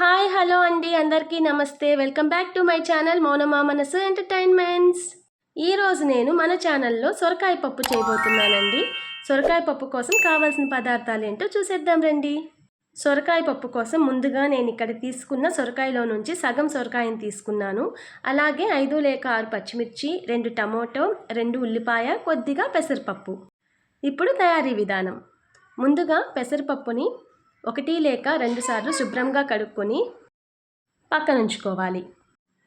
Hi hello అండి. అందరికీ నమస్తే. Welcome back to my channel Mounama Manasu entertainments. ఈరోజు నేను మన ఛానల్లో సొరకాయ పప్పు చేయబోతున్నానండి. సొరకాయ పప్పు కోసం కావాల్సిన పదార్థాలు ఏంటో చూసేద్దాం రండి. సొరకాయ పప్పు కోసం ముందుగా నేను ఇక్కడ తీసుకున్న సొరకాయలో నుంచి సగం సొరకాయని తీసుకున్నాను. అలాగే ఐదు లేక ఆరు పచ్చిమిర్చి రెండు టమోటో రెండు ఉల్లిపాయ కొద్దిగా పెసరపప్పు. ఇప్పుడు తయారీ విధానం. ముందుగా పెసరపప్పుని ఒకటి లేక రెండుసార్లు శుభ్రంగా కడుక్కొని పక్కనుంచుకోవాలి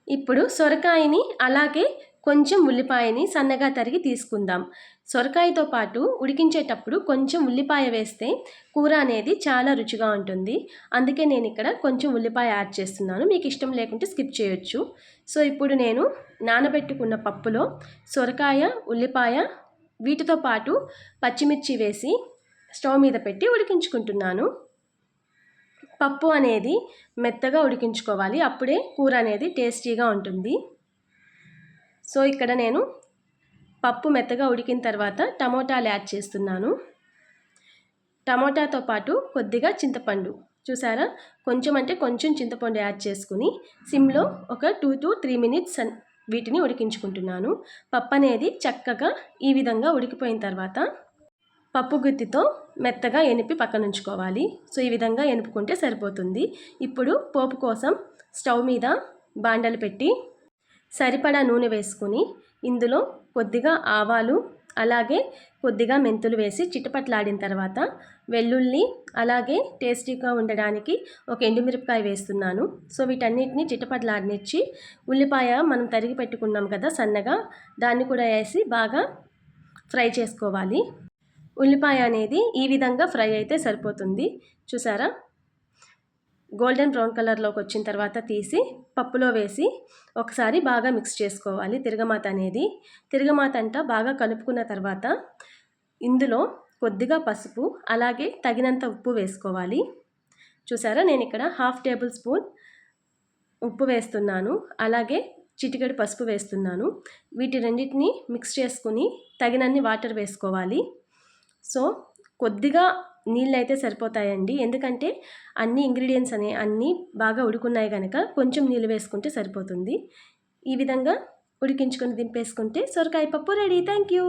ఇప్పుడు సొరకాయని అలాగే కొంచెం ఉల్లిపాయని సన్నగా తరిగి తీసుకుందాం. సొరకాయతో పాటు ఉడికించేటప్పుడు కొంచెం ఉల్లిపాయ వేస్తే కూర అనేది చాలా రుచిగా ఉంటుంది. అందుకే నేను ఇక్కడ కొంచెం ఉల్లిపాయ యాడ్ చేస్తున్నాను. మీకు ఇష్టం లేకుంటే స్కిప్ చేయొచ్చు. సో ఇప్పుడు నేను నానబెట్టుకున్న పప్పులో సొరకాయ ఉల్లిపాయ వీటితో పాటు పచ్చిమిర్చి వేసి స్టవ్ మీద పెట్టి ఉడికించుకుంటున్నాను. పప్పు అనేది మెత్తగా ఉడికించుకోవాలి. అప్పుడే కూర అనేది టేస్టీగా ఉంటుంది. సో ఇక్కడ నేను పప్పు మెత్తగా ఉడికిన తర్వాత టమోటాలు యాడ్ చేస్తున్నాను. టమోటాతో పాటు కొద్దిగా చింతపండు చూసారా? కొంచెం అంటే కొంచెం చింతపండు యాడ్ చేసుకుని సిమ్లో ఒక టూ టు త్రీ మినిట్స్ వీటిని ఉడికించుకుంటున్నాను. పప్పు అనేది చక్కగా ఈ విధంగా ఉడికిపోయిన తర్వాత పప్పు గుత్తితో మెత్తగా ఎనిపి పక్కన ఉంచుకోవాలి సో ఈ విధంగా ఎనుపుకుంటే సరిపోతుంది. ఇప్పుడు పోపు కోసం స్టవ్ మీద బాండలు పెట్టి సరిపడా నూనె వేసుకుని ఇందులో కొద్దిగా ఆవాలు అలాగే కొద్దిగా మెంతులు వేసి చిట్టపట్లాడిన తర్వాత వెల్లుల్లి అలాగే టేస్టీగా ఉండడానికి ఒక ఎండుమిరపకాయ వేస్తున్నాను. సో వీటన్నిటిని చిట్టపట్లాడినిచ్చి ఉల్లిపాయ మనం తరిగి పెట్టుకున్నాం కదా సన్నగా దాన్ని కూడా వేసి బాగా ఫ్రై చేసుకోవాలి. ఉల్లిపాయ అనేది ఈ విధంగా ఫ్రై అయితే సరిపోతుంది. చూసారా? గోల్డెన్ బ్రౌన్ కలర్లోకి వచ్చిన తర్వాత తీసి పప్పులో వేసి ఒకసారి బాగా మిక్స్ చేసుకోవాలి. తిరగమాత అనేది. తిరగమాత అంట బాగా కలుపుకున్న తర్వాత ఇందులో కొద్దిగా పసుపు అలాగే తగినంత ఉప్పు వేసుకోవాలి. చూసారా? నేను ఇక్కడ హాఫ్ టేబుల్ స్పూన్ ఉప్పు వేస్తున్నాను. అలాగే చిటికెడు పసుపు వేస్తున్నాను. వీటి రెండింటిని మిక్స్ చేసుకుని తగినన్ని వాటర్ వేసుకోవాలి. సో కొద్దిగా నీళ్ళు అయితే సరిపోతాయండి. ఎందుకంటే అన్ని ఇంగ్రీడియంట్స్ అనే అన్నీ బాగా ఉడుకున్నాయి కనుక కొంచెం నీళ్ళు వేసుకుంటే సరిపోతుంది. ఈ విధంగా ఉడికించుకొని దింపేసుకుంటే సొరకాయ పప్పు రెడీ. Thank you